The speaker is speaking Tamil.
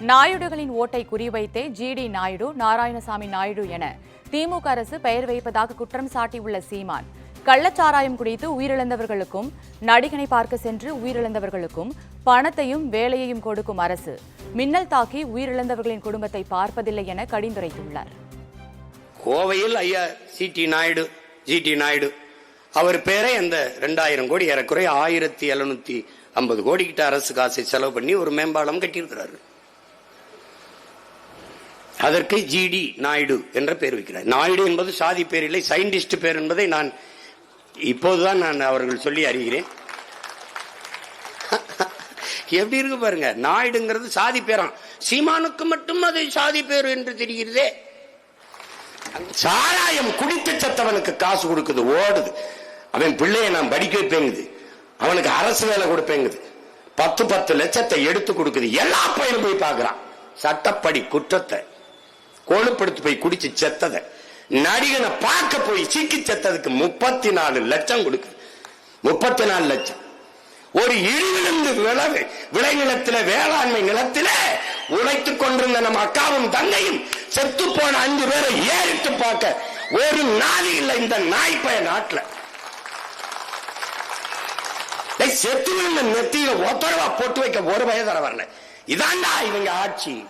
நாயுடுகளின் ஓட்டை குறிவைத்தே ஜிடி நாயுடு நாராயணசாமி நாயுடு என திமுக அரசு பெயர் வைப்பதாக குற்றம் சாட்டியுள்ள சீமான். கள்ளச்சாராயம் குடித்து உயிரிழந்தவர்களுக்கும் நடிகனை பார்க்க சென்று உயிரிழந்தவர்களுக்கும் பணத்தையும் வேலையையும் கொடுக்கும் அரசு. மின்னல் தாக்கி உயிரிழந்தவர்களின் குடும்பத்தை பார்ப்பதில்லை என கடிந்துரைத்துள்ளார். கோவையில் ஐயா CD Naidu G D Naidu. அவர் பேரை அந்த ரெண்டாயிரம் கோடி ஏறக்குறைய ஆயிரத்தி எழுநூத்தி ஐம்பது கோடி கிட்ட அரசு காசை செலவு பண்ணி ஒரு மேம்பாலம் கட்டியிருக்கிறார்கள் அதற்கு ஜிடி நாயுடு என்ற பெயர் வைக்கிறார். நாயுடு என்பது சாதி பேர் இல்லை சயின்டிஸ்ட் பேர் என்பதை நான் இப்போதுதான் நான் அவர்கள் சொல்லி அறிகிறேன். எப்படி இருக்கு பாருங்க? நாயுடுங்கிறது சாதி பேராம் சீமானுக்கு மட்டும் அது சாதி பேர் என்று தெரிகிறதே. சாராயம் குடித்து செத்தவனுக்கு காசு கொடுக்குது ஓடுது. அவன் பிள்ளைய நான் படிக்க வைப்பேங்குது. அவனுக்கு அரசு வேலை கொடுப்பேங்குது. பத்து பத்து லட்சத்தை எடுத்து கொடுக்குது. எல்லா பையனும் போய் பார்க்கிறான். சட்டப்படி குற்றத்தை. கொழுப்படுத்து போய் குடிச்சு செத்ததை. நடிகனை பார்க்க போய் சீக்கி செத்ததுக்கு முப்பத்தி நாலு லட்சம் கொடுக்கு. முப்பத்தி நாலு லட்சம். ஒரு இழிவிழுந்து விளவு விளைநிலத்தில வேளாண்மை நிலத்தில உழைத்துக் கொண்டிருந்த நம்ம அக்காவும் தங்கையும் செத்து போன அஞ்சு பேரை ஏறிட்டு பார்க்க ஒரு நாளி இல்லை இந்த நாய்ப்பய நாட்டுல. செத்து விழுந்த நெத்தியில ஒத்தரவா போட்டு வைக்க ஒரு வயதர வரல. இதாண்டா இவங்க ஆட்சி.